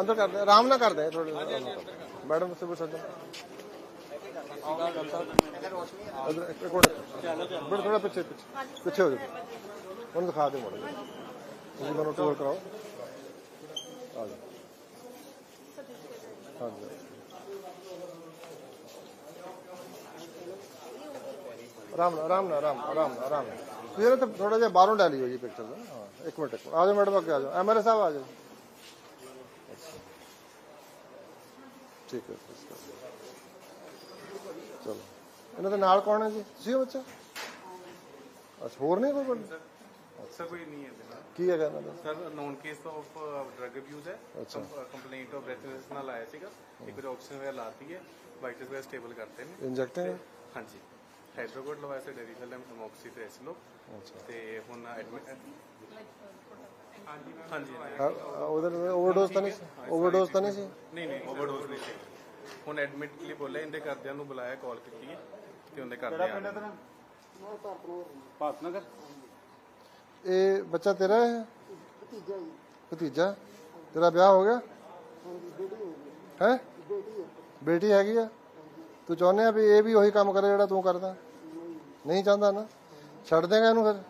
ਅੰਦਰ ਕਰਦੇ, ਆਰਾਮ ਨਾਲ ਕਰਦੇ ਥੋੜੇ ਮੈਡਮ ਸਿਵਲ ਸਰਜਨ ਇਧਰ ਇੱਕ ਕੋਣ ਬੜਾ ਥੋੜਾ ਪਿੱਛੇ ਪਿੱਛੇ। ਪਿੱਛੇ ਹੋ ਜਾਓ। ਉਹਨੂੰ ਦਿਖਾ ਦੇ ਮੋੜ ਤੁਸੀਂ ਮੈਨੂੰ ਟੂਰ ਕਰਾਓ। ਆ ਜਾਓ। ਹਾਂਜੀ। ਆਰਾਮ ਨਾਲ ਆਰਾਮ ਨਾਲ, ਆਰਾਮ ਆਰਾਮ ਨਾਲ ਆਰਾਮ ਨਾਲ। ਤੁਸੀਂ ਤਾਂ ਥੋੜਾ ਜਿਹਾ ਬਾਹਰੋਂ ਲੈ ਲਿਓ ਜੀ ਪਿਕਚਰ ਦਾ। ਹਾਂ, ਇੱਕ ਮਿੰਟ ਇੱਕ ਮਿੰਟ। ਆ ਜਾਓ ਮੈਡਮ, ਅੱਗੇ ਆ ਜਾਓ। ਐਮਐਲਏ ਸਾਹਿਬ ਆ ਜਾਓ। ਠੀਕ ਹੈ ਬਸ ਕਰ ਦਿਓ। ਚਲੋ ਇਹਨਾਂ ਦੇ ਨਾਲ ਕੌਣ ਹੈ ਜੀ ਤੁਸੀਂ ਹੋ ਬੱਚਾ ਅੱਛਾ ਹੋਰ ਨਹੀਂ ਕੋਈ ਬੰਦਾ ਸਰ ਕੋਈ ਨਹੀਂ ਹੈ ਇਹਦੇ ਨਾਲ ਕੀ ਹੈਗਾ ਇਹਨਾਂ ਦਾ sir known case of drug abuse ਹੈ ਅੱਛਾ। ਕੰਪਲੇਂਟ ਆਫ ਬ੍ਰੈਥਨੈਸ ਨਾਲ ਆਇਆ ਸੀਗਾ ਇੱਕ ਵਾਰ ਆਕਸੀਜਨ ਵਗੈਰਾ ਲਾਤੀ ਹੈ ਵਾਈਟਸ ਵਗੈਰਾ ਸਟੇਬਲ ਕਰਤੇ ਨੇ ਇੰਜੈਕਟਿੰਗ ਹਾਂਜੀ ਹਾਈਡਰੋਕੋਡ ਲਵਾਇਆ ਸੀ ਡੈਰੀਜ਼ਲ ਐਮੋਕਸੀ ਤੇ ਐਸਲੋ ਅੱਛਾ ਤੇ ਹੁਣ ਐਡਮਿਟ ਹਾਂਜੀ। ਉਹਦੇ ਤਾਂ ਨਹੀਂ ਓਵਰਡੋਜ਼ ਤਾਂ ਨਹੀਂ ਸੀ? ਨਹੀਂ ਨਹੀਂ ਓਵਰਡੋਜ਼ ਨਹੀਂ ਸੀ। ਹੁਣ ਐਡਮਿਟ ਲਈ ਬੋਲਿਆ ਇਹਦੇ ਘਰਦਿਆਂ ਨੂੰ ਬੁਲਾਇਆ ਕਾਲ ਕੀਤੀ ਹੈ ਤੇ ਉਹਦੇ ਘਰਦੇ ਆ ਗਏ। ਭਾਤਨਗਰ ਇਹ ਬੱਚਾ ਤੇਰਾ ਹੈ? ਭਤੀਜਾ ਜੀ। ਭਤੀਜਾ? ਤੇਰਾ ਵਿਆਹ ਹੋ ਗਿਆ? ਹੈ ਬੇਟੀ ਹੈਗੀ ਆ? ਤੂੰ ਚਾਹੁੰਦੇ ਆ ਵੀ ਇਹ ਵੀ ਉਹੀ ਕੰਮ ਕਰੇ ਜਿਹੜਾ ਤੂੰ ਕਰਦਾ? ਨਹੀਂ ਚਾਹੁੰਦਾ ਨਾ? ਛੱਡ ਦੇਗਾ ਇਹਨੂੰ ਫਿਰ?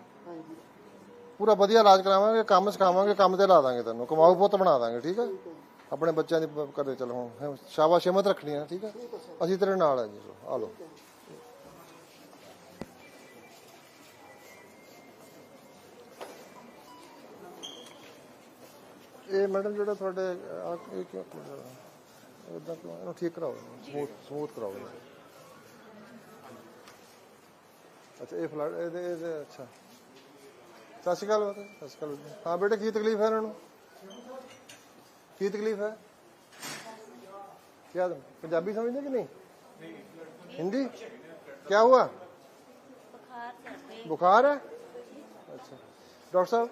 ਪੂਰਾ ਵਧੀਆ ਇਲਾਜ ਕਰਾਵਾਂਗੇ, ਕੰਮ ਸਿਖਾਵਾਂਗੇ, ਕੰਮ ਤੇ ਲਾ ਦਾਂਗੇ ਤੈਨੂੰ। ਕਮਾਊ ਪੁੱਤ ਬਣਾ ਦਾਂਗੇ, ਠੀਕ ਹੈ ਆਪਣੇ ਬੱਚਿਆਂ ਦੀ ਕਦੇ ਚਲ ਹੁਣ ਸ਼ਾਬਾਸ਼, ਹਿੰਮਤ ਰੱਖਣੀ ਹੈ ਠੀਕ ਹੈ ਅਸੀਂ ਤੇਰੇ ਨਾਲ ਆ ਜੀ ਆ ਲਓ। ਇਹ ਮੈਡਮ ਜਿਹੜਾ ਤੁਹਾਡੇ ਇਹ ਕਿਉਂ ਇਦਾਂ ਕਿਉਂ, ਇਹਨੂੰ ਠੀਕ ਕਰਾਓ ਸਮੂਥ ਸਮੂਥ ਕਰਾਓ। ਅੱਛਾ, ਇਹ ਫਲੱਡ ਇਹਦੇ, ਅੱਛਾ। ਸਤਿ ਸ਼੍ਰੀ ਅਕਾਲ ਬੇਟਾ ਸਤਿ ਸ਼੍ਰੀ ਅਕਾਲ ਹਾਂ ਬੇਟਾ ਕੀ ਤਕਲੀਫ ਹੈ ਇਹਨਾਂ ਨੂੰ ਕੀ ਤਕਲੀਫ ਹੈ क्या पंजाबी समझते कि नहीं हिंदी क्या हुआ ਬੁਖਾਰ ਚੜ ਰਹੀ बुखार है अच्छा डॉक्टर साहब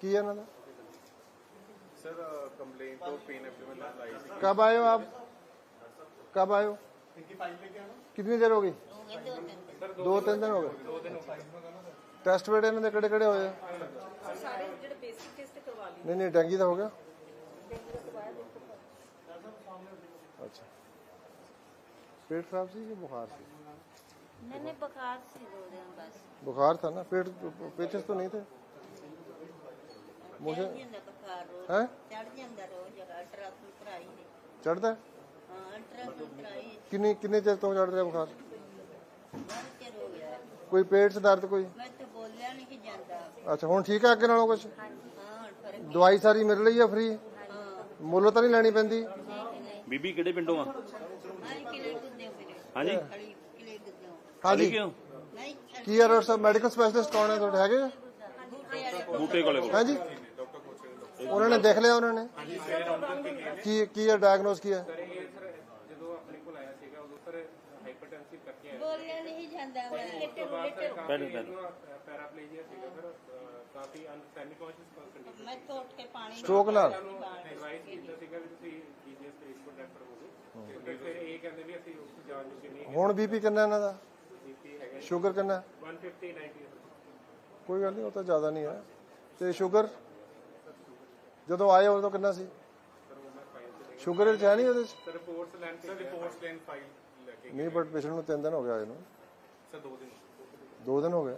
की है ना sir complaint of pain abdomen ਲਾਈ ਸੀ कब आए हो आप कब आए हो कितनी देर हो गई दो तीन दिन हो गए ਟੈਸਟ ਵੇੜੇ ਇਹਨਾਂ ਦੇ ਕਿਹੜੇ ਕਿਹੜੇ ਹੋਏ ਆ? ਸਾਰੇ ਜਿਹੜੇ ਬੇਸਿਕ ਟੈਸਟ ਕਰਵਾ ਲਈ ਨਹੀਂ ਨਹੀਂ ਡੈਂਗੀ ਦਾ ਹੋ ਗਿਆ ਅੱਛਾ पेट खराब ਸੀ ਕਿ बुखार ਸੀ मैंने बुखार से दो दिन बस बुखार था ना पेट पेचेस तो नहीं थे मुझे ਚੜ ਜਾਂਦਾ ਬੁਖਾਰ ਰੋਜ਼ है ਚੜ ਜਾਂਦਾ ਰੋਜ਼ ਅਲਟਰਾਸਾਊਂਡ ਕਰਾਈ ਨੇ ਚੜਦਾ ਹਾਂ ਅਲਟਰਾਸਾਊਂਡ ਕਰਾਈ ਕਿੰਨੀ ਕਿੰਨੇ ਚਿਰ ਤੋਂ ਚੜ ਰਿਹਾ ਬੁਖਾਰ ਬਹੁਤ ਚਿਰ ਹੋ ਗਿਆ ਕੋਈ ਪੇਟ 'ਚ ਦਰਦ ਕੋਈ? ਮੈਂ ਤਾਂ ਬੋਲਿਆ ਨਹੀਂ ਕਿ ਜਾਂਦਾ। ਅੱਛਾ ਹੁਣ ਠੀਕ ਹੈ ਅੱਗੇ ਨਾਲੋਂ ਕੁਝ ਹਾਂਜੀ ਹਾਂ ਹੁਣ ਫ਼ਰਕ ਦਵਾਈ ਸਾਰੀ ਮਿਲ ਰਹੀ ਹੈ ਫ੍ਰੀ ਹਾਂ। ਮੁੱਲ ਤਾਂ ਨਹੀਂ ਲੈਣੀ ਪੈਂਦੀ? ਬੀਬੀ ਕਿਹੜੇ ਪਿੰਡੋਂ ਆ? ਨਹੀਂ ਕਿਲੇ ਗੁੱਦੇ ਮੇਰੇ। ਹਾਂਜੀ। ਖੜੀ ਕਿਲੇ ਗੁੱਦੇ ਹਾਂਜੀ। ਕਿਉਂ? ਨਹੀਂ ਕੀ ਹੈ ਡਾਕਟਰ ਸਾਹਿਬ ਮੈਡੀਕਲ ਸਪੈਸ਼ਲਿਸਟ ਕੌਣ ਹੈ ਤੁਹਾਡੇ ਹੈਗੇ ਬੂਟੇ ਕੋਲੇ। ਕੋਲ ਹਾਂਜੀ। ਉਹਨਾਂ ਨੇ ਦੇਖ ਲਿਆ ਉਹਨਾਂ ਨੇ? ਕੀ ਕੀ ਹੈ ਡਾਇਗਨੋਸ ਕੀ ਹੈ ਜਦੋਂ ਆਪਣੇ ਕੋਲ ਆਇਆ ਸੀਗਾ ਉਦੋਂ ਸਰ ਹਾਈਪਰਟੈਂਸਿਵ ਕਰਕੇ ਆਇਆ ਬੋਲਿਆ ਨਹੀਂ ਜਾਂਦਾ। ਮੈਂ ਲਿਟਰ ਲਿਟਰ ਬੈਠ ਬੈਠ ਪੈਰਾਪਲੇਜੀਆ ਸੀਗਾ ਸਰ ਕਾਫੀ ਅਨਸੈਮੀ ਕੌਨਸ਼ੀਅਸ ਕੰਡੀਸ਼ਨ ਮੈਂ ਤੋਂ ਉੱਠ ਕੇ ਪਾਣੀ ਸਟ੍ਰੋਕ ਨਾਲ ਐਡਵਾਈਸ ਕੀਤਾ ਸੀਗਾ ਵੀ ਤੁਸੀਂ ਜੀਜੀਐਸ ਤੇ ਇਸ ਕੋਲ ਰੈਫਰ ਹੋ ਗਏ ਤੇ ਫਿਰ ਇਹ ਕਹਿੰਦੇ ਵੀ ਅਸੀਂ ਉਸ ਜਾਣ ਜੁਗੇ ਨਹੀਂ ਹੁਣ ਬੀਪੀ ਕਿੰਨਾ ਇਹਨਾਂ ਦਾ? ਬੀਪੀ ਹੈਗਾ ਸ਼ੂਗਰ ਕਿੰਨਾ? 150 90 ਕੋਈ ਗੱਲ ਨਹੀਂ ਉਹ ਤਾਂ ਜ਼ਿਆਦਾ ਨਹੀਂ ਹੈ। ਤੇ ਸ਼ੂਗਰ ਜਦੋਂ ਆਏ ਉਦੋਂ ਕਿੰਨਾ ਸੀ? ਸ਼ੂਗਰ ਵਿੱਚ ਹੈ ਨਹੀਂ ਉਹਦੇ 'ਚ? ਰਿਪੋਰਟਸ ਲੈਣ ਸਰ ਰਿਪੋਰਟਸ ਲੈਣ ਫਾਈਲ ਕੇ ਨਹੀਂ ਬਟ ਪੇਸ਼ੈਂਟ ਨੂੰ 3 ਦਿਨ ਹੋ ਗਏ ਆਏ ਨੂੰ। ਸਰ ਦੋ ਦਿਨ। 2 ਦਿਨ ਹੋ ਗਏ।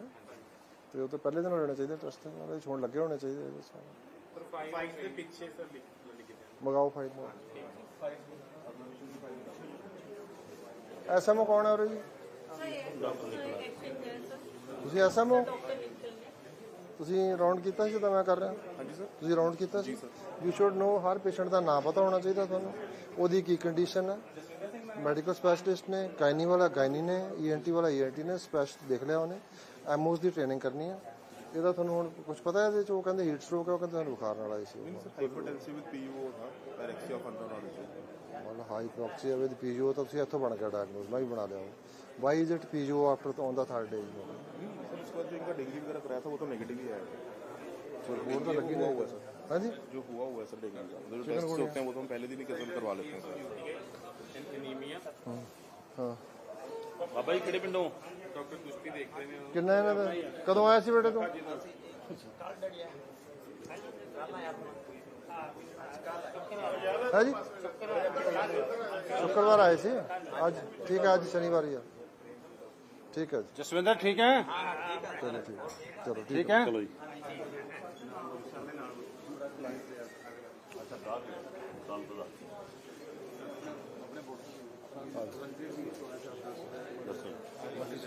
ਤੇ ਉਹ ਤਾਂ ਪਹਿਲੇ ਦਿਨ ਹੋ ਜਾਣਾ ਚਾਹੀਦਾ ਟੈਸਟ ਉਹਦੇ 'ਚ ਹੁਣ ਲੱਗੇ ਹੋਣੇ ਚਾਹੀਦੇ। ਇਹਦੇ ਸਾਰੇ। ਸਰ ਫਾਈਲ ਦੇ ਪਿੱਛੇ ਸਰ ਲਿਖ ਲਿਖੇ ਮਗਾਓ ਫਾਈਲ ਨੂੰ। ਐਸਐਮਓ ਕੌਣ ਹੈ ਉਰੇ ਜੀ? ਤੁਸੀਂ ਐਸਐਮਓ ਤੁਸੀਂ ਰਾਉਂਡ ਕੀਤਾ ਸੀ ਤਾਂ ਮੈਂ ਕਰ ਰਿਹਾ? ਹਾਂਜੀ ਸਰ। ਤੁਸੀਂ ਰਾਉਂਡ ਕੀਤਾ ਸੀ? ਯੂ ਸ਼ੁੱਡ ਨੋ ਹਰ ਪੇਸ਼ੈਂਟ ਦਾ ਨਾਮ ਪਤਾ ਹੋਣਾ ਚਾਹੀਦਾ ਤੁਹਾਨੂੰ। ਉਹਦੀ ਕੀ ਕੰਡੀਸ਼ਨ ਹੈ ਮੈਡੀਕਲ ਸਪੈਸ਼ਲਿਸਟ ਨੇ ਗਾਇਨੀ ਵਾਲਾ ਗਾਇਨੀ ਨੇ ਈਐਨਟੀ ਵਾਲਾ ਈਐਨਟੀ ਨੇ ਸਪੈਸ਼ਲ ਦੇਖ ਲਿਆ ਉਹਨੇ ਐਮਓਸ ਦੀ ਟ੍ਰੇਨਿੰਗ ਕਰਨੀ ਹੈ ਇਹਦਾ ਤੁਹਾਨੂੰ ਹੁਣ ਕੁਝ ਪਤਾ ਹੈ ਇਹਦੇ ਚ ਉਹ ਕਹਿੰਦੇ ਹੀਟ ਸਟ੍ਰੋਕ ਹੈ ਉਹ ਕਹਿੰਦੇ ਤੁਹਾਨੂੰ ਬੁਖਾਰ ਨਾਲ ਆਈ ਸੀ hypertensive with PUO था pyrexia of underknowledge ਮਤਲਬ ਹਾਈ ਪ੍ਰੋਕਸੀ ਹੈ ਵਿਦ ਪੀਜੀਓ ਤਾਂ ਤੁਸੀਂ ਇੱਥੋਂ ਬਣ ਗਿਆ ਡਾਇਗਨੋਸ ਮੈਂ ਵੀ ਬਣਾ ਲਿਆ why is it PUO after on the third day sir उसके बाद जो इनका डेंगू वगैरह कराया था वो तो नेगेटिव ही आया सो रिपोर्ट तो लगी नहीं सर हाँ जी जो हुआ हुआ है सर डेंगू का जो टेस्ट होते हैं वो तो हम पहले दिन ही कंसल्ट करवा लेते हैं सर ਐਨੀਮੀਆ ਹਾਂ। ਬਾਬਾ ਜੀ ਕਿਹੜੇ ਪਿੰਡੋਂ? ਡਾਕਟਰ ਕੁਸ਼ਤੀ ਦੇਖ ਰਹੇ ਨੇ ਕਿੰਨਾ ਇਹਨਾਂ ਦਾ? ਕਦੋਂ ਆਇਆ ਸੀ ਬੇਟੇ ਤੂੰ? ਹੈ ਜੀ ਸ਼ੁੱਕਰਵਾਰ ਆਏ ਸੀ? ਅੱਜ ਠੀਕ ਹੈ ਅੱਜ ਸ਼ਨੀਵਾਰ ਹੀ ਆ। ਠੀਕ ਹੈ ਜੀ। ਜਸਵਿੰਦਰ ਠੀਕ ਹੈ? ਚਲੋ ਠੀਕ ਹੈ। ਚਲੋ ਠੀਕ ਠੀਕ ਹੈ। ਚਲੋ ਜੀ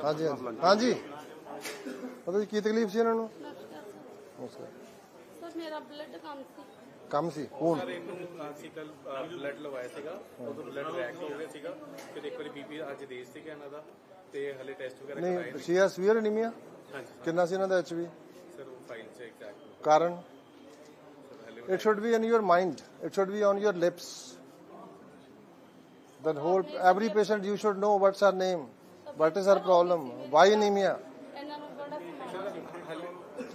ਹਾਂਜੀ ਹਾਂਜੀ। ਹਾਂਜੀ। ਪਤਾ ਜੀ ਕੀ ਤਕਲੀਫ ਸੀ ਇਹਨਾਂ ਨੂੰ? ਸਰ ਮੇਰਾ ਬਲੱਡ ਕਮ ਸੀ। ਕੰਮ ਸੀ ਇਹਨੂੰ ਅਸੀਂ ਕੱਲ ਬਲੱਡ ਲਵਾਇਆ ਸੀਗਾ ਉਦੋਂ ਬਲੱਡ ਰਿਐਕਟ ਹੋ ਗਿਆ ਸੀਗਾ ਫਿਰ ਇੱਕ ਵਾਰੀ ਬੀਪੀ ਅੱਜ ਦੇਸ਼ ਸੀਗਾ ਇਹਨਾਂ ਦਾ ਤੇ ਹਲੇ ਟੈਸਟ ਵਗੈਰਾ ਕਰਾਏ ਨਹੀਂ ਸੀ ਆ ਸਵੀਅਰ ਅਨੀਮੀਆ? ਹਾਂਜੀ ਕਿੰਨਾ ਸੀ ਇਹਨਾਂ ਦਾ ਐਚਬੀ ਸਰ ਉਹ ਫਾਈਲ ਚ ਐਗਜ਼ੈਕਟ ਕਾਰਨ? it should be in your mind. It should be on your lips. the whole every patient you should know what's her name what is her problem why anemia ਇਹਨਾਂ ਨੂੰ ਬੜਾ ਹਲੇ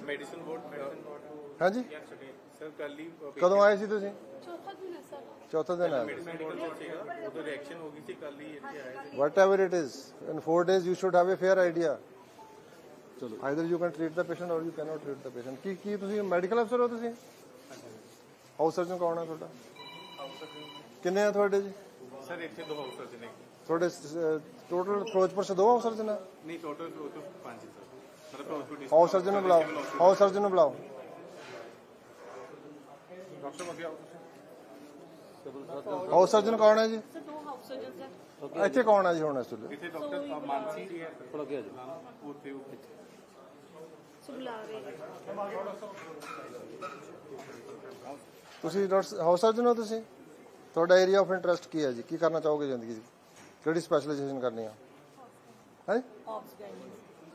medicine board medicine board ਹਾਂਜੀ sir ਕੱਲ ਹੀ ਕਦੋਂ ਆਏ ਸੀ ਤੁਸੀਂ ਚੌਥਾ ਦਿਨ ਹੈ ਸਰ ਚੌਥਾ ਦਿਨ ਆਏ ਮੈਡੀਕਲ ਬੋਰਡ ਸੀਗਾ ਉਦੋਂ ਰਿਐਕਸ਼ਨ ਹੋ ਗਈ ਸੀ ਕੱਲ ਹੀ ਇੱਥੇ ਆਏ ਸੀ whatever it is in 4 days you should have a fair idea ਚਲੋ either you can treat the patient or you cannot treat the patient ਕੀ ਕੀ ਤੁਸੀਂ ਮੈਡੀਕਲ ਅਫਸਰ ਹੋ ਤੁਸੀਂ ਹਾਊਸ ਸਰਜਨ ਕੌਣ ਹੈ ਤੁਹਾਡਾ ਕਿੰਨੇ ਆ ਤੁਹਾਡੇ ਜੀ ਸਰ ਇੱਥੇ ਦੋ ਹਾਊਸ ਸਰਜਨ ਨੇ। ਤੁਹਾਡੇ ਟੋਟਲ ਫਿਰੋਜ਼ਪੁਰ ਸੇ ਦੋ ਹਾਊਸ ਸਰਜਨ ਹਾਊਸ ਕੌਣ ਹੈ ਜੀ? ਸਰ ਦੋ ਹਾਊਸ ਸਰਜਨ ਸਰ ਇੱਥੇ ਕੌਣ ਹੈ ਜੀ ਹੁਣ ਇਸ ਵੇਲੇ? ਇੱਥੇ ਡਾਕਟਰ ਮਾਨਸੀ ਜੀ ਹੈ। ਥੋੜਾ ਅੱਗੇ ਆ ਜਾਓ। ਉੱਥੇ ਉਹ ਸੁਬਲਾ ਰਹੇ ਤੁਸੀਂ ਹਾਊਸ ਸਰਜਨ ਹੋ ਤੁਸੀਂ। ਤੁਹਾਡਾ ਏਰੀਆ ਆਫ ਇੰਟਰਸਟ ਕੀ ਹੈ ਜੀ? ਕੀ ਕਰਨਾ ਚਾਹੋਗੇ ਜ਼ਿੰਦਗੀ 'ਚ? ਕਿਹੜੀ ਸਪੈਸ਼ਲਾਈਜੇਸ਼ਨ ਕਰਨੀ ਆ? ਹੈ?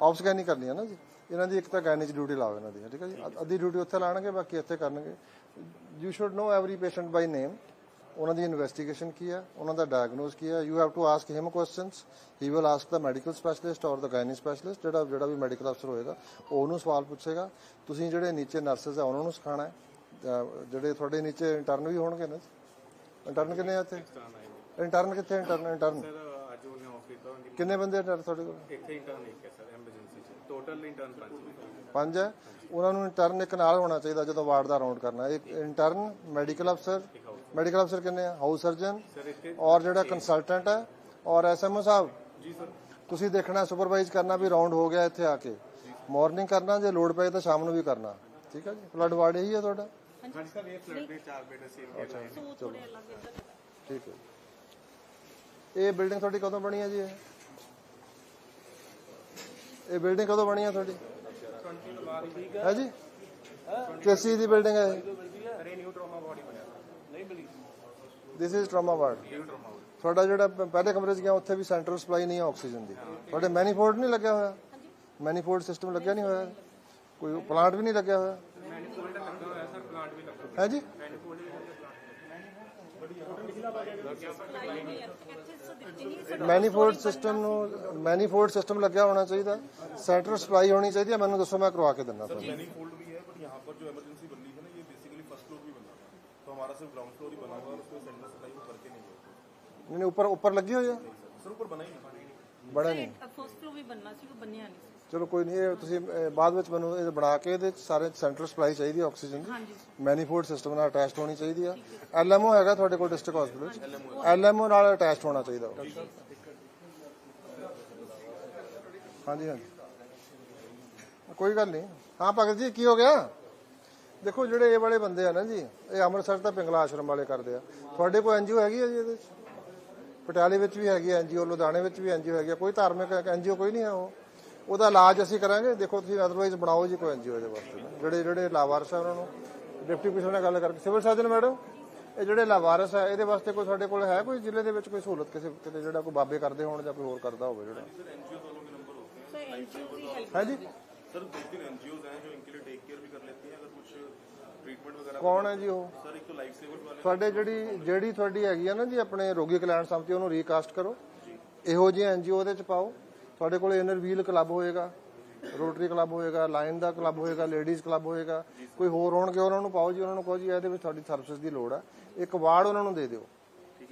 ਆਫਸ ਗੈਨੀ ਕਰਨੀ ਆ ਨਾ ਜੀ? ਇਹਨਾਂ ਦੀ ਇੱਕ ਤਾਂ ਗੈਨੀ 'ਚ ਡਿਊਟੀ ਲਾਓ ਇਹਨਾਂ ਦੀ ਠੀਕ ਹੈ ਜੀ? ਅੱਧ- ਡਿਊਟੀ ਉੱਥੇ ਲਾਣਗੇ ਬਾਕੀ ਇੱਥੇ ਕਰਨਗੇ। You should know every patient by name ਉਹਨਾਂ ਦੀ ਇਨਵੈਸਟੀਗੇਸ਼ਨ ਕੀ ਹੈ ਉਹਨਾਂ ਦਾ ਡਾਇਗਨੋਸ ਕੀ ਹੈ you have to ask him questions he will ask the medical specialist ਔਰ ਦਾ ਗਾਇਨੀ ਸਪੈਸ਼ਲਿਸਟ ਜਿਹੜਾ ਜਿਹੜਾ ਵੀ ਮੈਡੀਕਲ ਅਫਸਰ ਹੋਏਗਾ ਉਹ ਉਹਨੂੰ ਸਵਾਲ ਪੁੱਛੇਗਾ। ਤੁਸੀਂ ਜਿਹੜੇ ਨੀਚੇ ਨਰਸਸ ਆ ਉਹਨਾਂ ਨੂੰ ਸਿਖਾਣਾ ਜਿਹੜੇ ਤੁਹਾਡੇ ਨੀਚੇ ਇੰਟਰਨ ਵੀ ਹੋਣਗੇ ਨਾ ਇੰਟਰਨ ਕਿੰਨੇ ਆ ਇੱਥੇ? ਇੰਟਰਨ ਕਿੱਥੇ ਇੰਟਰਨ ਇੰਟਰਨ ਸਰ ਅੱਜ ਉਹਨੇ ਆਫ ਕੀਤਾ ਉਹਨੇ ਕਿੰਨੇ ਬੰਦੇ ਇੰਟਰਨ ਤੁਹਾਡੇ ਕੋਲ? ਇੱਥੇ ਇੰਟਰਨ ਇੱਕ ਹੈ ਸਰ ਐਮਰਜੈਂਸੀ ਚ। ਟੋਟਲ ਇੰਟਰਨ ਪੰਜ ਪੰਜ ਹੈ? ਉਹਨਾਂ ਨੂੰ ਇੰਟਰਨ ਇੱਕ ਨਾਲ ਹੋਣਾ ਚਾਹੀਦਾ ਜਦੋਂ ਵਾਰਡ ਦਾ ਰਾਉਂਡ ਕਰਨਾ। ਇੱਕ ਇੰਟਰਨ ਮੈਡੀਕਲ ਅਫਸਰ ਮੈਡੀਕਲ ਅਫਸਰ ਕਿੰਨੇ ਆ? ਹਾਊਸ ਸਰਜਨ ਔਰ ਜਿਹੜਾ ਕੰਸਲਟੈਂਟ ਹੈ ਔਰ ਐਸਐਮਓ ਸਾਹਿਬ। ਜੀ ਸਰ ਤੁਸੀਂ ਦੇਖਣਾ ਸੁਪਰਵਾਈਜ਼ ਕਰਨਾ ਵੀ ਰਾਉਂਡ ਹੋ ਗਿਆ ਇੱਥੇ ਆ ਕੇ। ਮਾਰਨਿੰਗ ਕਰਨਾ ਜੇ ਲੋਡ ਪਏ ਤਾਂ ਸ਼ਾਮ ਨੂੰ ਵੀ ਕਰਨਾ। ਠੀਕ ਹੈ ਜੀ? ਫਲੱਡ ਵਾਰਡ ਇਹੀ ਹੈ ਤੁਹਾਡਾ? ਹਾਂਜੀ। ਇਹ ਫਲੱਡ ਦੇ ਚਾਰ ਬੈੱਡ ਅਸੀਂ ਅੱਛਾ ਸੋ ਥੋੜੇ ਅਲੱਗ ਇੱਧਰ ਠੀਕ ਹੈ। ਇਹ ਬਿਲਡਿੰਗ ਤੁਹਾਡੀ ਕਦੋਂ ਬਣੀ ਹੈ ਜੀ ਇਹ? ਇਹ ਬਿਲਡਿੰਗ ਕਦੋਂ ਬਣੀ ਹੈ ਤੁਹਾਡੀ? ਹੈ ਜੀ? ਕਿਸ ਚੀਜ਼ ਦੀ ਬਿਲਡਿੰਗ ਹੈ ਇਹ? ਨਿਊ ਟਰਾਮਾ ਬਣਿਆ। ਇਜ਼ ਟਰਾਮਾ ਵਾਰਡ ਤੁਹਾਡਾ ਜਿਹੜਾ ਪਹਿਲੇ ਕਮਰੇ 'ਚ ਗਿਆ ਉੱਥੇ ਵੀ ਸੈਂਟਰਲ ਸਪਲਾਈ ਨਹੀਂ ਹੈ ਆਕਸੀਜਨ ਦੀ। ਤੁਹਾਡੇ ਮੈਨੀਫੋਲਡ ਨਹੀਂ ਲੱਗਿਆ ਹੋਇਆ? ਮੈਨੀਫੋਲਡ ਸਿਸਟਮ ਲੱਗਿਆ ਨਹੀਂ ਹੋਇਆ? ਕੋਈ ਪਲਾਂਟ ਵੀ ਨਹੀਂ ਲੱਗਿਆ ਹੋਇਆ ਮੈਨੀਫੋਲਡ ਲੱਗਾ ਹੋਇਆ ਸਰ ਪਲਾਂਟ ਵੀ ਲੱਗਾ ਹੈ ਜੀ ਮੈਨੀਫੋਲਡ ਵੀ ਮੈਨੀਫੋਲਡ ਸਿਸਟਮ ਨੂੰ ਮੈਨੀਫੋਲਡ ਸਿਸਟਮ ਲੱਗਿਆ ਹੋਣਾ ਚਾਹੀਦਾ ਸੈਂਟਰਲ ਸਪਲਾਈ ਹੋਣੀ ਚਾਹੀਦੀ ਹੈ ਮੈਨੂੰ ਦੱਸੋ ਮੈਂ ਕਰਵਾ ਕੇ ਦਿੰਦਾ ਤੁਹਾਨੂੰ मैनी फोल्ड भी है बट यहाँ पर जो इमरजेंसी बन रही है ना ये बेसिकली फर्स्ट फ्लोर भी बना है तो हमारा सिर्फ ग्राउंड फ्लोर ही बना हुआ है और उसमें सेंटर सप्लाई को करके नहीं है ਨਹੀਂ ਨਹੀਂ, ਉੱਪਰ ਉੱਪਰ ਲੱਗੀ ਹੋਈ ਹੈ सर ऊपर बना ही नहीं ਬੜਾ ਨਹੀਂ ਫਸਟ ਫਲੋ ਵੀ ਬੰਨਾ ਸੀ ਉਹ ਬੰਨਿਆ ਨਹੀਂ ਸੀ ਚਲੋ ਕੋਈ ਨਹੀਂ ਇਹ ਤੁਸੀਂ ਅਹ, ਬਾਅਦ ਵਿੱਚ ਮੈਨੂੰ ਇਹ ਬਣਾ ਕੇ ਇਹਦੇ 'ਚ ਸਾਰੇ ਸੈਂਟਰਲ ਸਪਲਾਈ ਚਾਹੀਦੀ ਹੈ ਆਕਸੀਜਨ ਦੀ। ਮੈਨੀਫੋਲਡ ਸਿਸਟਮ ਨਾਲ ਅਟੈਚਡ ਹੋਣੀ ਚਾਹੀਦੀ ਆ। ਐਲਐਮਓ ਹੈਗਾ ਤੁਹਾਡੇ ਕੋਲ ਡਿਸਟ੍ਰਿਕਟ ਹਸਪੀਟਲ 'ਚ। ਐਲਐਮਓ ਨਾਲ ਅਟੈਚਡ ਹੋਣਾ ਚਾਹੀਦਾ। ਉਹ। ਹਾਂਜੀ ਹਾਂਜੀ। ਕੋਈ ਗੱਲ ਨਹੀਂ। ਹਾਂ ਭਗਤ ਜੀ ਕੀ ਹੋ ਗਿਆ? ਦੇਖੋ ਜਿਹੜੇ ਇਹ ਵਾਲੇ ਬੰਦੇ ਆ ਨਾ ਜੀ ਇਹ ਅੰਮ੍ਰਿਤਸਰ ਤਾਂ ਪਿੰਗਲਾ ਆਸ਼ਰਮ ਵਾਲੇ ਕਰਦੇ ਆ। ਤੁਹਾਡੇ ਕੋਲ ਐਨਜੀਓ ਹੈਗੀ ਹੈ ਜੀ ਇਹਦੇ 'ਚ? ਪਟਿਆਲੇ ਵਿੱਚ ਵੀ ਹੈਗੀ ਐਨਜੀਓ ਲੁਧਿਆਣੇ ਵਿੱਚ ਵੀ ਐਨਜੀਓ ਹੈਗੀ ਆ। ਕੋਈ ਧਾਰਮਿਕ ਐਨਜੀਓ ਕੋਈ ਨਹੀਂ ਹੈ ਉਹ? ਉਹਦਾ ਇਲਾਜ ਅਸੀਂ ਕਰਾਂਗੇ। ਦੇਖੋ ਤੁਸੀਂ ਅਦਰਵਾਈਜ਼ ਬਣਾਓ ਜੀ ਕੋਈ ਐਨ ਐਨਜੀਓ ਦੇ ਵਾਸਤੇ ਜਿਹੜੇ ਜਿਹੜੇ ਲਾਵਾਰਸ ਹੈ ਉਹਨਾਂ ਨੂੰ। ਡਿਪਟੀ ਕਮਿਸ਼ਨਰ ਨਾਲ ਗੱਲ ਕਰਕੇ। ਸਿਵਲ ਸਰਜਨ ਮੈਡਮ ਇਹ ਜਿਹੜੇ ਲਾਵਾਰਸ ਹੈ ਇਹਦੇ ਵਾਸਤੇ ਕੋਈ ਸਾਡੇ ਕੋਲ ਹੈ ਕੋਈ? ਜ਼ਿਲ੍ਹੇ ਦੇ ਵਿੱਚ ਕੋਈ ਸਹੂਲਤ ਕਿਸੇ ਕਿਤੇ ਜਿਹੜਾ ਕੋਈ ਬਾਬੇ ਕਰਦੇ ਹੋਣ ਜਾਂ ਕੋਈ ਹੋਰ ਕਰਦਾ ਹੋਵੇ ਜਿਹੜਾ? ਕੌਣ ਹੈ ਜੀ ਉਹ? ਸਰ ਤੁਹਾਡੇ ਜਿਹੜੀ ਜਿਹੜੀ ਤੁਹਾਡੀ ਹੈਗੀ ਆ ਨਾ ਜੀ ਆਪਣੇ ਰੋਗੀ ਕਲਿਆਣ ਸਮਤੀ ਉਹਨੂੰ ਰੀਕਾਸਟ ਕਰੋ। ਇਹੋ ਜਿਹੇ ਐਨਜੀਓ ਉਹਦੇ ਚ ਪਾਓ। ਤੁਹਾਡੇ ਕੋਲ ਇਨਰ ਵੀਲ ਕਲੱਬ ਹੋਏਗਾ ਰੋਟਰੀ ਕਲੱਬ ਹੋਏਗਾ ਲਾਇਨ ਦਾ ਕਲੱਬ ਹੋਏਗਾ ਲੇਡੀਜ਼ ਕਲੱਬ ਹੋਏਗਾ ਕੋਈ ਹੋਰ ਹੋਣਗੇ ਉਹਨਾਂ ਨੂੰ ਪਾਓ ਜੀ ਉਹਨਾਂ ਨੂੰ ਕਹੋ ਜੀ ਇਹਦੇ ਵਿੱਚ ਤੁਹਾਡੀ ਸਰਵਿਸ ਦੀ ਲੋੜ ਹੈ ਇੱਕ ਵਾਰਡ ਉਹਨਾਂ ਨੂੰ ਦੇ ਦਿਓ।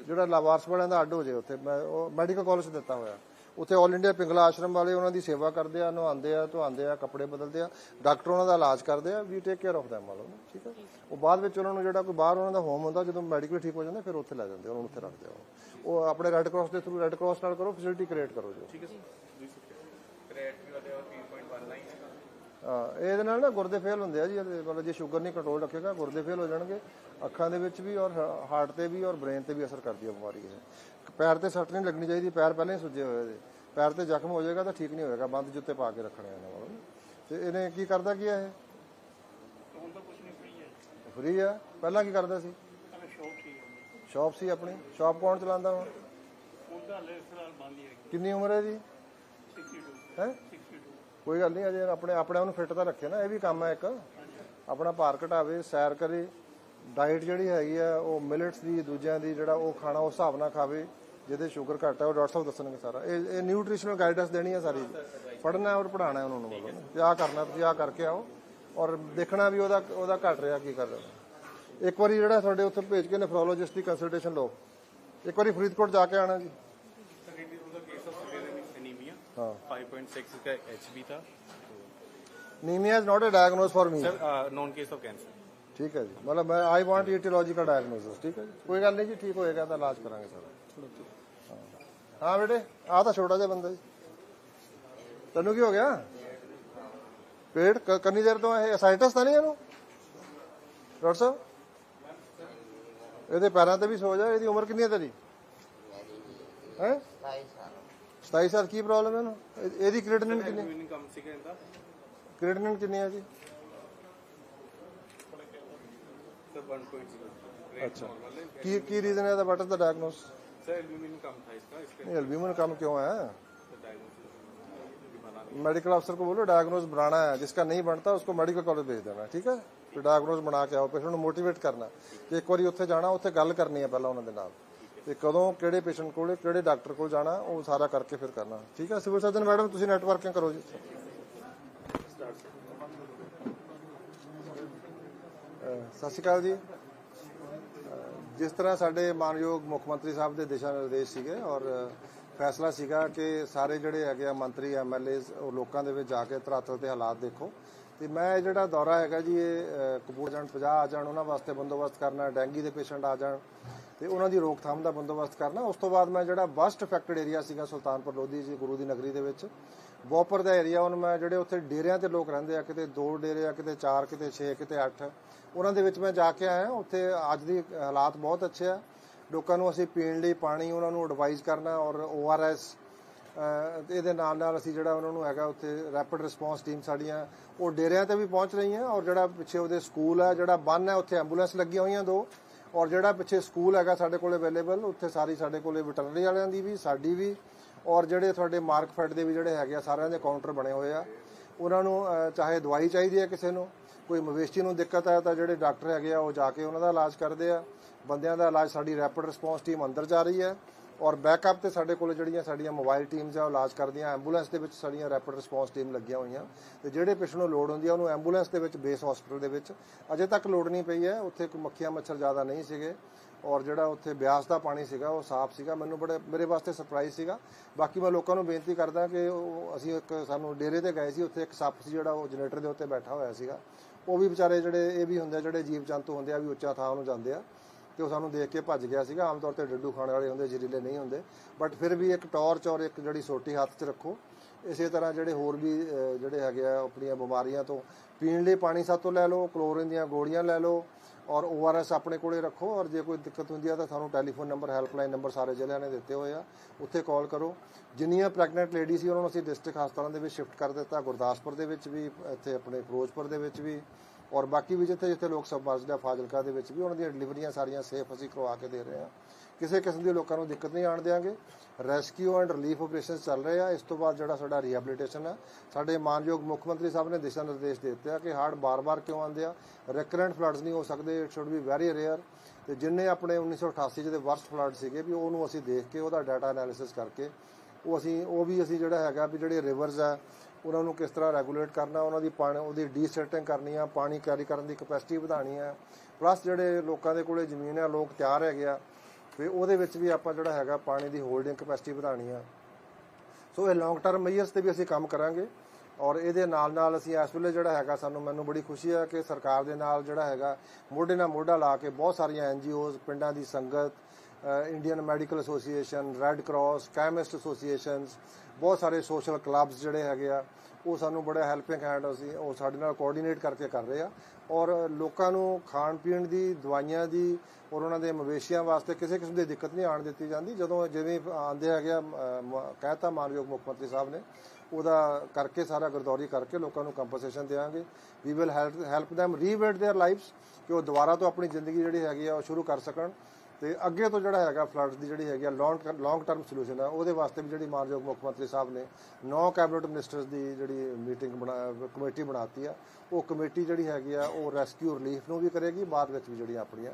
ਜਿਹੜਾ ਲਾਵਾਰਸ ਵਾਲਿਆਂ ਦਾ ਅੱਡ ਹੋ ਜਾਏ ਉੱਥੇ ਮੈਂ ਉਹ ਮੈਡੀਕਲ ਕਾਲਜ ਦਿੱਤਾ ਹੋਇਆ। ਉੱਥੇ 올 ਇੰਡੀਆ ਪਿੰਗਲਾ ਆਸ਼ਰਮ ਵਾਲੇ ਉਹਨਾਂ ਦੀ ਸੇਵਾ ਕਰਦੇ ਆ ਨਹਾਉਂਦੇ ਆ ਧੁਆਉਂਦੇ ਆ ਕੱਪੜੇ ਬਦਲਦੇ ਆ। ਡਾਕਟਰ ਉਹਨਾਂ ਦਾ ਇਲਾਜ ਕਰਦੇ ਆ we take care of them all ਠੀਕ ਹੈ ਉਹ ਬਾਅਦ ਵਿੱਚ ਉਹਨਾਂ ਨੂੰ ਜਿਹੜਾ ਕੋਈ ਬਾਹਰ ਉਹਨਾਂ ਦਾ ਹੋਮ ਹੁੰਦਾ ਜਦੋਂ ਮੈਡੀਕਲ ਠੀਕ ਹੋ ਜਾਂਦਾ ਫਿਰ ਉੱਥੇ ਲੈ ਜਾਂਦੇ ਆ, ਉਹਨਾਂ ਨੂੰ ਉੱਥੇ ਰੱਖਦੇ ਆ ਉਹ। ਉਹ ਆਪਣੇ ਰੈੱਡ ਕਰਾਸ ਦੇ ਥਰੂ ਰੈੱਡ ਕਰਾਸ ਨਾਲ ਕਰੋ ਫੈਸਿਲਿਟੀ ਕ੍ਰੀਏਟ ਕਰੋ ਜੀ। ਠੀਕ ਹੈ ਸਰ ਕ੍ਰੈਟ ਵੀ ਵਾਲੇ 3.19 ਹੈ ਹਾਂ ਇਹਦੇ ਨਾਲ ਨਾ ਗੁਰਦੇ ਫੇਲ ਹੁੰਦੇ ਆ ਜੀ ਇਹਦੇ ਮਤਲਬ ਜੇ ਸ਼ੂਗਰ ਨਹੀਂ ਕੰਟਰੋਲ ਰੱਖੇਗਾ ਗੁਰਦੇ ਫੇਲ ਹੋ ਜਾਣਗੇ ਅੱਖਾਂ ਦੇ ਵਿੱਚ ਵੀ ਔਰ ਹਾਰਟ ਤੇ ਵੀ ਔਰ ਬ੍ਰੇਨ ਤੇ ਵੀ ਅਸਰ ਕਰਦੀ ਹੈ ਬਿਮਾਰੀ ਇਹ। ਪੈਰ ਤੇ ਸੱਟ ਨਹੀਂ ਲੱਗਣੀ ਚਾਹੀਦੀ ਪੈਰ ਪਹਿਲਾਂ ਹੀ ਸੁੱਜੇ ਹੋਏ ਇਹਦੇ। ਪੈਰ ਤੇ ਜ਼ਖਮ ਹੋ ਜਾਏਗਾ ਤਾਂ ਠੀਕ ਨਹੀਂ ਹੋਏਗਾ ਬੰਦ ਜੁੱਤੇ ਪਾ ਕੇ ਰੱਖਣੇ ਇਹਨਾਂ ਵਾਲਾ ਤੇ ਇਹਨੇ ਕੀ ਕਰਦਾ ਕੀ ਹੈ ਇਹ? ਹੁਣ ਤਾਂ ਕੁਝ ਨਹੀਂ ਪਈ ਹੈ ਫਰੀ ਆ? ਪਹਿਲਾਂ ਕੀ ਕਰਦਾ ਸੀ? ਸ਼ੌਪ ਸੀ ਉਹਦੀ। ਸ਼ਾਪ ਸੀ ਆਪਣੀ? ਸ਼ਾਪ ਕੌਣ ਚਲਾਉਂਦਾ ਹੁਣ? ਉਹਦਾ ਹਲੇ ਫਿਲਹਾਲ ਬੰਦ ਹੀ ਹੈ ਕਿੰਨੀ ਉਮਰ ਹੈ ਜੀ 62 ਹੈ? 62 ਕੋਈ ਗੱਲ ਨਹੀਂ, ਅਜੇ ਆਪਣੇ ਆਪਣੇ ਆਪ ਨੂੰ ਫਿੱਟ ਤਾਂ ਰੱਖੇ ਨਾ, ਇਹ ਵੀ ਕੰਮ ਹੈ ਇੱਕ। ਆਪਣਾ ਭਾਰ ਘਟਾਵੇ, ਸੈਰ ਕਰੇ ਡਾਈਟ ਜਿਹੜੀ ਹੈਗੀ ਆ, ਉਹ ਮਿਲਟਸ ਦੀ, ਦੂਜਿਆਂ ਦੀ ਜਿਹੜਾ ਉਹ ਖਾਣਾ ਉਸ ਹਿਸਾਬ ਨਾਲ ਖਾਵੇ, ਜਿਹਦੇ ਸ਼ੂਗਰ ਘੱਟ ਹੈ ਉਹ ਡਾਕਟਰ ਸਾਹਿਬ ਦੱਸਣਗੇ ਸਾਰਾ। ਇਹ ਇਹ ਨਿਊਟ੍ਰੀਸ਼ਨਲ ਗਾਈਡੈਂਸ ਦੇਣੀ ਹੈ ਸਾਰੀ। ਪੜ੍ਹਨਾ ਔਰ ਪੜ੍ਹਾਉਣਾ ਹੈ ਉਹਨਾਂ ਨੂੰ ਮਤਲਬ ਕਿ ਆਹ ਕਰਨਾ, ਤੁਸੀਂ ਆਹ ਕਰਕੇ ਆਓ। ਔਰ ਦੇਖਣਾ ਵੀ ਉਹਦਾ ਉਹਦਾ ਘਟ ਰਿਹਾ, ਕੀ ਕਰ ਰਿਹਾ ਇੱਕ ਵਾਰੀ ਜਿਹੜਾ ਤੁਹਾਡੇ ਉੱਥੇ ਭੇਜ ਕੇ ਨੈਫਰੋਲੋਜਿਸਟ ਦੀ ਕੰਸਲਟੇਸ਼ਨ ਲਓ। ਇੱਕ ਵਾਰੀ ਫਰੀਦਕੋਟ ਜਾ ਕੇ ਆਣਾ ਜੀ। 5.6 का एचबी था anaemia is not a diagnosis for me sir known case of cancer ਠੀਕ ਹੈ ਜੀ ਮਤਲਬ ਮੈਂ ਆਈ ਵਾਂਟ ਈਟੀਓਲੋਜੀਕਲ ਡਾਇਗਨੋਸਿਸ ਠੀਕ ਹੈ ਜੀ ਕੋਈ ਗੱਲ ਨਹੀਂ ਜੀ ਠੀਕ ਹੋਏਗਾ ਤਾਂ ਇਲਾਜ ਕਰਾਂਗੇ ਸਾਰਾ ਹਾਂ ਬੇਟੇ ਆ ਤਾਂ ਛੋਟਾ ਜਿਹਾ ਬੰਦਾ ਜੀ ਤੈਨੂੰ ਕੀ ਹੋ ਗਿਆ ਪੇਟ ਕੰਨੀ ਦੇਰ ਤੋਂ ਇਹ ਸਾਈਟਸ ਤਾਂ ਨਹੀਂ ਇਹਨੂੰ ਡਾਕਟਰ ਸਾਹਿਬ ਇਹਦੇ ਪੈਰਾਂ ਤੇ ਵੀ ਸੋ ਜਾ ਇਹਦੀ ਉਮਰ ਕਿੰਨੀ ਹੈ ਤੇਰੀ 27 ਸਾਲ ਕੀ ਪ੍ਰੋਬਲਮ ਹੈ ਇਹਨੂੰ ਇਹ- ਇਹਦੀ ਕ੍ਰੀਟਿਨਿਨ ਕਿੰਨੀ इम्यून कम सी का इनका ਕ੍ਰੀਟਿਨਿਨ ਕਿੰਨੀ ਹੈ ਜੀ सर 1.0 ਅੱਛਾ ਕੀ ਕੀ ਰੀਜ਼ਨ ਹੈ ਦਾ what is the diagnosis sir aluminium कम था इसका इसके नहीं एल्ब्यूमिन कम क्यों है डायग्नोसिस मेडिकल अफसर को बोलो डायग्नोज बनाना है जिसका नहीं बनता उसको मेडिकल कॉलेज भेज देना ठीक है ਫਿਰ ਡਾਇਗਨੋਜ਼ ਬਣਾ ਕੇ ਆਓ ਪੇਸ਼ੈਂਟ ਨੂੰ ਮੋਟੀਵੇਟ ਕਰਨਾ ਕਿ ਇੱਕ ਵਾਰੀ ਉੱਥੇ ਜਾਣਾ ਉੱਥੇ ਗੱਲ ਕਰਨੀ ਹੈ ਪਹਿਲਾਂ ਉਹਨਾਂ ਦੇ ਨਾਲ ਤੇ ਕਦੋਂ ਕਿਹੜੇ ਪੇਸ਼ੈਂਟ ਕੋਲ, ਕਿਹੜੇ ਡਾਕਟਰ ਕੋਲ ਜਾਣਾ, ਉਹ ਸਾਰਾ ਕਰਕੇ ਫਿਰ ਕਰਨਾ। ਠੀਕ ਹੈ, ਸਿਵਲ ਸਰਜਨ ਮੈਡਮ, ਤੁਸੀਂ ਨੈਟਵਰਕਿੰਗ ਕਰੋ ਜੀ। ਸਤਿ ਸ਼੍ਰੀ ਅਕਾਲ ਜੀ। ਜਿਸ ਤਰ੍ਹਾਂ ਸਾਡੇ ਮਾਨਯੋਗ ਮੁੱਖ ਮੰਤਰੀ ਸਾਹਿਬ ਦੇ ਦਿਸ਼ਾ ਨਿਰਦੇਸ਼ ਸੀਗੇ ਔਰ ਫੈਸਲਾ ਸੀਗਾ ਕਿ ਸਾਰੇ ਜਿਹੜੇ ਹੈਗੇ ਆ ਮੰਤਰੀ ਐਮਐਲਏ ਉਹ ਲੋਕਾਂ ਦੇ ਵਿੱਚ ਜਾ ਕੇ ਧਰਾਤਲ ਤੇ ਹਾਲਾਤ ਦੇਖੋ। ਤੇ ਮੈਂ ਇਹ ਜਿਹੜਾ ਦੌਰਾ ਹੈਗਾ ਜੀ, ਇਹ ਕਪੂਰ ਜਾਣ 50 ਆ ਜਾਣ, ਉਹਨਾਂ ਵਾਸਤੇ ਬੰਦੋਬਸਤ ਕਰਨਾ, ਡੈਂਗੀ ਦੇ ਪੇਸ਼ੈਂਟ ਆ ਜਾਣ ਤੇ ਉਹਨਾਂ ਦੀ ਰੋਕਥਾਮ ਦਾ ਬੰਦੋਬਸਤ ਕਰਨਾ। ਉਸ ਤੋਂ ਬਾਅਦ ਮੈਂ ਜਿਹੜਾ ਵਸਟ ਅਫੈਕਟਡ ਏਰੀਆ ਸੀਗਾ ਸੁਲਤਾਨਪੁਰ ਲੋਧੀ ਜੀ, ਗੁਰੂ ਦੀ ਨਗਰੀ ਦੇ ਵਿੱਚ। ਬੋਪਰ ਦਾ ਏਰੀਆ ਉਹਨ ਮੈਂ ਜਿਹੜੇ ਉੱਥੇ ਡੇਰਿਆਂ ਤੇ ਲੋਕ ਰਹਿੰਦੇ ਆ, ਕਿਤੇ ਦੋ ਡੇਰੇ ਆ, ਕਿਤੇ ਚਾਰ, ਕਿਤੇ 6 ਕਿਤੇ 8 ਉਹਨਾਂ ਦੇ ਵਿੱਚ ਮੈਂ ਜਾ ਕੇ ਆਇਆ। ਉੱਥੇ ਅੱਜ ਦੀ ਹਾਲਾਤ ਬਹੁਤ ਅੱਛੇ ਆ। ਲੋਕਾਂ ਨੂੰ ਅਸੀਂ ਪੀਣ ਲਈ ਪਾਣੀ, ਉਹਨਾਂ ਨੂੰ ਐਡਵਾਈਜ਼ ਕਰਨਾ ਔਰ ਓਆਰਐਸ ਇਹਦੇ ਨਾਲ ਨਾਲ ਅਸੀਂ ਜਿਹੜਾ ਉਹਨਾਂ ਨੂੰ ਹੈਗਾ ਉੱਥੇ ਰੈਪਿਡ ਰਿਸਪੌਂਸ ਟੀਮ ਸਾਡੀਆਂ, ਉਹ ਡੇਰਿਆਂ ਤੇ ਵੀ ਪਹੁੰਚ ਰਹੀਆਂ ਔਰ ਜਿਹੜਾ ਪਿੱਛੇ ਉਹਦੇ ਸਕੂਲ ਹੈ ਜਿਹੜਾ ਬੰਨ ਹੈ ਉੱਥੇ ਐਂਬੂਲੈਂਸ ਲੱਗੀਆਂ ਹੋਈਆਂ ਦੋ। ਔਰ ਜਿਹੜਾ ਪਿੱਛੇ ਸਕੂਲ ਹੈਗਾ ਸਾਡੇ ਕੋਲ ਅਵੇਲੇਬਲ, ਉੱਥੇ ਸਾਰੀ ਸਾਡੇ ਕੋਲੇ ਵੈਟਰਨਰੀ ਵਾਲਿਆਂ ਦੀ ਵੀ, ਸਾਡੀ ਵੀ, ਔਰ ਜਿਹੜੇ ਤੁਹਾਡੇ ਮਾਰਕਫੈਟ ਦੇ ਵੀ ਜਿਹੜੇ ਹੈਗੇ ਆ, ਸਾਰਿਆਂ ਦੇ ਕਾਊਂਟਰ ਬਣੇ ਹੋਏ ਆ। ਉਹਨਾਂ ਨੂੰ ਚਾਹੇ ਦਵਾਈ ਚਾਹੀਦੀ ਹੈ ਕਿਸੇ ਨੂੰ, ਕੋਈ ਮਵੇਸ਼ੀ ਨੂੰ ਦਿੱਕਤ ਹੈ ਤਾਂ ਜਿਹੜੇ ਡਾਕਟਰ ਹੈਗੇ ਆ, ਉਹ ਜਾ ਕੇ ਉਹਨਾਂ ਦਾ ਇਲਾਜ ਕਰਦੇ ਆ। ਬੰਦਿਆਂ ਦਾ ਇਲਾਜ, ਸਾਡੀ ਰੈਪਿਡ ਰਿਸਪੌਂਸ ਟੀਮ ਅੰਦਰ ਜਾ ਰਹੀ ਹੈ। ਔਰ ਬੈਕਅਪ ਤੇ ਸਾਡੇ ਕੋਲ ਜਿਹੜੀਆਂ ਸਾਡੀਆਂ ਮੋਬਾਈਲ ਟੀਮਸ ਆ ਉਹ ਇਲਾਜ ਕਰਦੀਆਂ ਐਂਬੂਲੈਂਸ ਦੇ ਵਿੱਚ ਸਾਡੀਆਂ ਰੈਪਿਡ ਰਿਸਪੌਂਸ ਟੀਮ ਲੱਗੀਆਂ ਹੋਈਆਂ। ਤੇ ਜਿਹੜੇ ਪੇਸ਼ੈਂਟ ਨੂੰ ਲੋੜ ਹੁੰਦੀ ਆ ਉਹਨੂੰ ਐਂਬੂਲੈਂਸ ਦੇ ਵਿੱਚ ਬੇਸ ਹਸਪੀਟਲ ਦੇ ਵਿੱਚ। ਅਜੇ ਤੱਕ ਲੋੜ ਨਹੀਂ ਪਈ ਹੈ ਉੱਥੇ ਕੋਈ ਮੱਖੀਆਂ ਮੱਛਰ ਜ਼ਿਆਦਾ ਨਹੀਂ ਸੀਗੇ। ਔਰ ਜਿਹੜਾ ਉੱਥੇ ਬਿਆਸ ਦਾ ਪਾਣੀ ਸੀਗਾ ਉਹ ਸਾਫ਼ ਸੀਗਾ। ਮੈਨੂੰ ਬੜੇ ਮੇਰੇ ਵਾਸਤੇ ਸਰਪ੍ਰਾਈਜ਼ ਸੀਗਾ। ਬਾਕੀ ਮੈਂ ਲੋਕਾਂ ਨੂੰ ਬੇਨਤੀ ਕਰਦਾ ਕਿ ਉਹ ਅਸੀਂ ਇੱਕ ਸਾਨੂੰ ਡੇਰੇ ਤੇ ਗਏ ਸੀ ਉੱਥੇ ਇੱਕ ਸੱਪ ਸੀ ਜਿਹੜਾ ਉਹ ਜਨਰੇਟਰ ਦੇ ਉੱਤੇ ਬੈਠਾ ਹੋਇਆ ਸੀਗਾ। ਉਹ ਵੀ ਵਿਚਾਰੇ ਜਿਹੜੇ ਇਹ ਵੀ ਹੁੰਦੇ ਆ, ਜਿਹੜੇ ਜੀਵ ਜੰਤੂ ਹੁੰਦੇ ਆ ਵੀ ਉੱਚਾ ਥਾਂ ਨੂੰ ਜਾਂਦੇ ਆ। ਤੇ ਉਹ ਸਾਨੂੰ ਦੇਖ ਕੇ ਭੱਜ ਗਿਆ ਸੀਗਾ। ਆਮ ਤੌਰ ਤੇ ਡੱਡੂ ਖਾਣ ਵਾਲੇ ਹੁੰਦੇ, ਜ਼ਹਿਰੀਲੇ ਨਹੀਂ ਹੁੰਦੇ। ਬਟ ਫਿਰ ਵੀ ਇੱਕ ਟਾਰਚ ਔਰ ਇੱਕ ਜਿਹੜੀ ਸੋਟੀ ਹੱਥ 'ਚ ਰੱਖੋ, ਇਸੇ ਤਰ੍ਹਾਂ ਜਿਹੜੇ ਹੋਰ ਵੀ ਜਿਹੜੇ ਹੈਗੇ ਆ ਆਪਣੀਆਂ ਬਿਮਾਰੀਆਂ ਤੋਂ ਪੀਣ ਲਈ ਪਾਣੀ ਸਾਤੋਂ ਲੈ ਲਓ ਕਲੋਰੀਨ ਦੀਆਂ ਗੋਲੀਆਂ ਲੈ ਲਓ ਔਰ ORS ਆਪਣੇ ਕੋਲੇ ਰੱਖੋ ਔਰ ਜੇ ਕੋਈ ਦਿੱਕਤ ਹੁੰਦੀ ਆ ਤਾਂ ਸਾਨੂੰ ਟੈਲੀਫੋਨ ਨੰਬਰ ਹੈਲਪਲਾਈਨ ਨੰਬਰ ਸਾਰੇ ਜ਼ਿਲ੍ਹਿਆਂ ਨੇ ਦਿੱਤੇ ਹੋਏ ਆ। ਉੱਥੇ ਕਾਲ ਕਰੋ। ਜਿੰਨੀਆਂ ਪ੍ਰੈਗਨੈਂਟ ਲੇਡੀ ਸੀ, ਉਹਨਾਂ ਨੂੰ ਅਸੀਂ ਡਿਸਟ੍ਰਿਕਟ ਹਸਪਤਾਲਾਂ ਦੇ ਵਿੱਚ ਸ਼ਿਫਟ ਕਰ ਦਿੱਤਾ, ਗੁਰਦਾਸਪੁਰ ਦੇ ਵਿੱਚ ਵੀ, ਇੱਥੇ ਆਪਣੇ ਫਿਰੋਜ਼ਪੁਰ ਦੇ ਵਿੱਚ ਵੀ। ਔਰ ਬਾਕੀ ਵੀ ਜਿੱਥੇ ਜਿੱਥੇ ਲੋਕ ਸਬਮਰਜਡ ਆ, ਫਾਜ਼ਿਲਕਾ ਦੇ ਵਿੱਚ ਵੀ ਉਹਨਾਂ ਦੀਆਂ ਡਿਲੀਵਰੀਆਂ ਸਾਰੀਆਂ ਸੇਫ ਅਸੀਂ ਕਰਵਾ ਕੇ ਦੇ ਰਹੇ ਹਾਂ। ਕਿਸੇ ਕਿਸਮ ਦੀ ਲੋਕਾਂ ਨੂੰ ਦਿੱਕਤ ਨਹੀਂ ਆਣ ਦਿਆਂਗੇ। ਰੈਸਕਿਊ ਐਂਡ ਰਿਲੀਫ ਆਪਰੇਸ਼ਨਸ ਚੱਲ ਰਹੇ ਆ। ਇਸ ਤੋਂ ਬਾਅਦ ਜਿਹੜਾ ਸਾਡਾ ਰੀਹੈਬਿਲਿਟੇਸ਼ਨ ਆ, ਸਾਡੇ ਮਾਨਯੋਗ ਮੁੱਖ ਮੰਤਰੀ ਸਾਹਿਬ ਨੇ ਦਿਸ਼ਾ ਨਿਰਦੇਸ਼ ਦੇ ਦਿੱਤੇ ਆ ਕਿ ਹਾਰਡ ਬਾਰ-ਬਾਰ ਕਿਉਂ ਆਉਂਦੇ ਆ। ਰੈਕਰੈਂਟ ਫਲੱਡਸ ਨਹੀਂ ਹੋ ਸਕਦੇ it should be very rare ਤੇ ਜਿੰਨੇ ਆਪਣੇ 1988 ਚ ਦੇ ਵਰਸਟ ਫਲੱਡ ਸੀਗੇ ਵੀ ਉਹਨੂੰ ਅਸੀਂ ਦੇਖ ਕੇ ਉਹਦਾ ਡਾਟਾ ਐਨਾਲਿਸਿਸ ਕਰਕੇ, ਉਹ ਅਸੀਂ, ਉਹ ਵੀ ਅਸੀਂ ਜਿਹੜਾ ਹੈਗਾ ਵੀ ਜਿਹੜੇ ਰਿਵਰਸ ਆ ਉਹਨਾਂ ਨੂੰ ਕਿਸ ਤਰ੍ਹਾਂ ਰੈਗੂਲੇਟ ਕਰਨਾ, ਉਹਨਾਂ ਦੀ ਪਾਣੀ, ਉਹਦੀ ਡੀਸੈਟਿੰਗ ਕਰਨੀ ਆ, ਪਾਣੀ ਕੈਰੀ ਕਰਨ ਦੀ ਕਪੈਸਿਟੀ ਵਧਾਣੀ ਆ। ਪਲੱਸ ਜਿਹੜੇ ਲੋਕਾਂ ਦੇ ਕੋਲੇ ਜ਼ਮੀਨ ਆ, ਲੋਕ ਤਿਆਰ ਹੈਗੇ ਆ, ਵੀ ਉਹਦੇ ਵਿੱਚ ਵੀ ਆਪਾਂ ਜਿਹੜਾ ਹੈਗਾ ਪਾਣੀ ਦੀ ਹੋਲਡਿੰਗ ਕਪੈਸਿਟੀ ਵਧਾਣੀ ਆ। ਸੋ ਇਹ ਲੌਂਗ ਟਰਮ ਮੇਜਰਸ ਤੇ ਵੀ ਅਸੀਂ ਕੰਮ ਕਰਾਂਗੇ ਔਰ ਇਹਦੇ ਨਾਲ ਨਾਲ ਅਸੀਂ ਇਸ ਵੇਲੇ ਜਿਹੜਾ ਹੈਗਾ ਸਾਨੂੰ ਮੈਨੂੰ ਬੜੀ ਖੁਸ਼ੀ ਹੈ ਕਿ ਸਰਕਾਰ ਦੇ ਨਾਲ ਜਿਹੜਾ ਹੈਗਾ ਮੋਢੇ ਨਾਲ ਮੋਢਾ ਲਾ ਕੇ ਬਹੁਤ ਸਾਰੀਆਂ ਐਨਜੀਓਜ਼ ਪਿੰਡਾਂ ਦੀ ਸੰਗਤ Indian medical association red cross chemist associations ਬਹੁਤ ਸਾਰੇ ਸੋਸ਼ਲ ਕਲੱਬਸ ਜਿਹੜੇ ਹੈਗੇ ਆ ਉਹ ਸਾਨੂੰ ਬੜਾ ਹੈਲਪਿੰਗ ਹੈਂਡ ਅਸੀਂ ਉਹ ਸਾਡੇ ਨਾਲ ਕੋਆਰਡੀਨੇਟ ਕਰਕੇ ਕਰ ਰਹੇ ਆ ਔਰ ਲੋਕਾਂ ਨੂੰ ਖਾਣ ਪੀਣ ਦੀ ਦਵਾਈਆਂ ਦੀ ਔਰ ਉਹਨਾਂ ਦੇ ਮਵੇਸ਼ੀਆਂ ਵਾਸਤੇ ਕਿਸੇ ਕਿਸਮ ਦੀ ਦਿੱਕਤ ਨਹੀਂ ਆਣ ਦਿੱਤੀ ਜਾਂਦੀ ਜਦੋਂ ਜਿਵੇਂ ਆਂਦੇ ਹੈਗੇ ਆ ਅਹ, ਮ- ਕਹਿਤਾ ਮਾਨਯੋਗ ਮੁੱਖ ਮੰਤਰੀ ਸਾਹਿਬ ਨੇ ਉਹਦਾ ਕਰਕੇ ਸਾਰਾ ਗਰਦੌਰੀ ਕਰਕੇ ਲੋਕਾਂ ਨੂੰ ਕੰਪਨਸੇਸ਼ਨ ਦੇਵਾਂਗੇ we will help help them rebuild their lives ਕਿ ਉਹ ਦੁਬਾਰਾ ਤੋਂ ਆਪਣੀ ਜ਼ਿੰਦਗੀ ਜਿਹੜੀ ਹੈਗੀ ਆ ਉਹ ਸ਼ੁਰੂ ਕਰ ਸਕਣ ਤੇ ਅੱਗੇ ਤੋਂ ਜਿਹੜਾ ਹੈਗਾ ਫਲੱਡ ਦੀ ਜਿਹੜੀ ਹੈਗੀ ਆ ਲੌਂਗ ਲੌਂਗ ਟਰਮ ਸੋਲੂਸ਼ਨ ਆ, ਉਹਦੇ ਵਾਸਤੇ ਵੀ ਜਿਹੜੀ ਮਾਨਯੋਗ ਮੁੱਖ ਮੰਤਰੀ ਸਾਹਿਬ ਨੇ ਨੌ ਕੈਬਨਿਟ ਮਿਨਿਸਟਰਸ ਦੀ ਜਿਹੜੀ ਮੀਟਿੰਗ ਬਣਾ, ਕਮੇਟੀ ਬਣਾਤੀ ਆ। ਉਹ ਕਮੇਟੀ ਜਿਹੜੀ ਹੈਗੀ ਆ, ਉਹ ਰੈਸਕਿਊ ਰਿਲੀਫ ਨੂੰ ਵੀ ਕਰੇਗੀ, ਬਾਅਦ ਵਿੱਚ ਵੀ ਜਿਹੜੀਆਂ ਆਪਣੀਆਂ